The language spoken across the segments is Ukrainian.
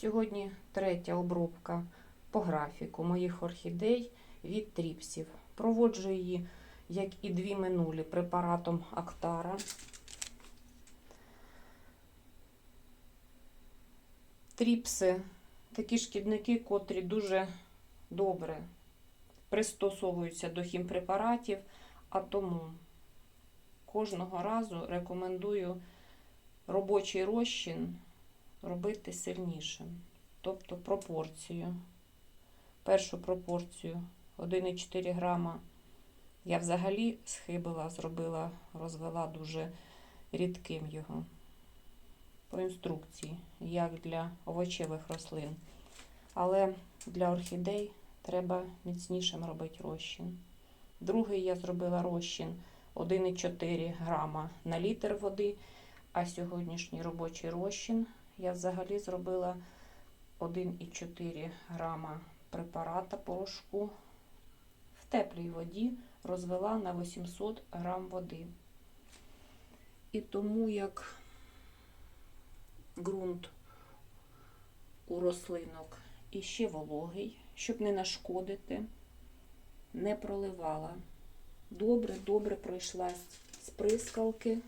Сьогодні третя обробка по графіку моїх орхідей від тріпсів. Проводжу її, як і дві минулі, препаратом Актара. Тріпси такі шкідники, котрі дуже добре пристосовуються до хімпрепаратів, а тому кожного разу рекомендую робочий розчин робити сильнішим. Тобто пропорцію. Першу пропорцію 1,4 грама я взагалі схибила, зробила, розвела дуже рідким його. По інструкції, як для овочевих рослин. Але для орхідей треба міцнішим робити розчин. Другий я зробила розчин 1,4 грама на літр води, а сьогоднішній робочий розчин я взагалі зробила 1,4 грама препарата порошку в теплій воді розвела на 800 грам води. І тому як ґрунт у рослинок іще вологий, щоб не нашкодити, не проливала. Добре, добре пройшлась з прискалки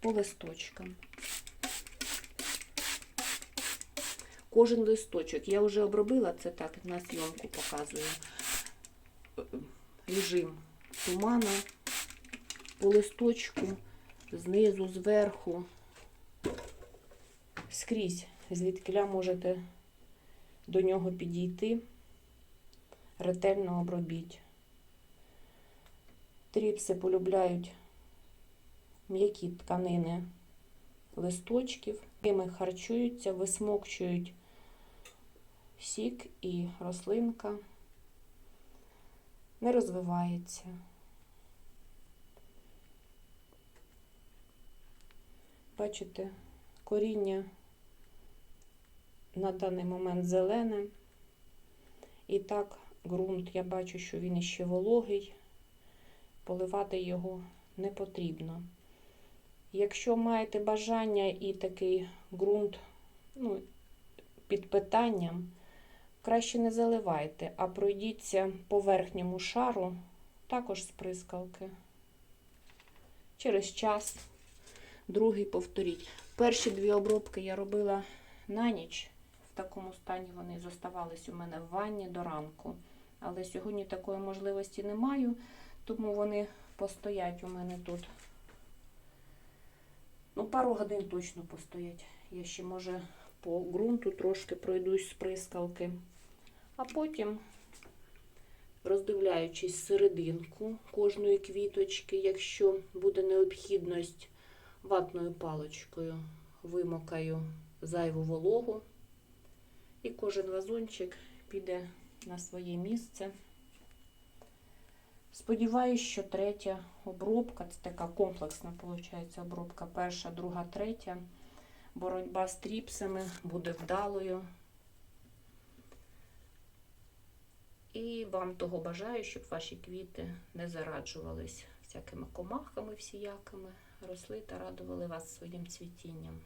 по листочкам. Кожен листочок. Я вже обробила це так, на зйомку показую. Режим тумана по листочку, знизу, зверху, скрізь, звідкиля можете до нього підійти, ретельно обробіть. Тріпси полюбляють м'які тканини листочків, ними харчуються, висмокчують сік і рослинка не розвивається. Бачите, коріння на даний момент зелене. І так, ґрунт, я бачу, що він іще вологий, поливати його не потрібно. Якщо маєте бажання і такий ґрунт ну, під питанням, краще не заливайте, а пройдіться по верхньому шару, також з прискалки. Через час, другий повторіть. Перші дві обробки я робила на ніч. В такому стані вони зоставались у мене в ванні до ранку. Але сьогодні такої можливості не маю, тому вони постоять у мене тут. Ну, пару годин точно постоять. Я ще, може, по ґрунту трошки пройдусь з прискалки. А потім, роздивляючись серединку кожної квіточки, якщо буде необхідність ватною паличкою, вимокаю зайву вологу. І кожен вазончик піде на своє місце. Сподіваюсь, що третя обробка, це така комплексна виходить, обробка, перша, друга, третя. Боротьба з тріпсами буде вдалою. І вам того бажаю, щоб ваші квіти не зараджувались всякими комахами всіякими, росли та радували вас своїм цвітінням.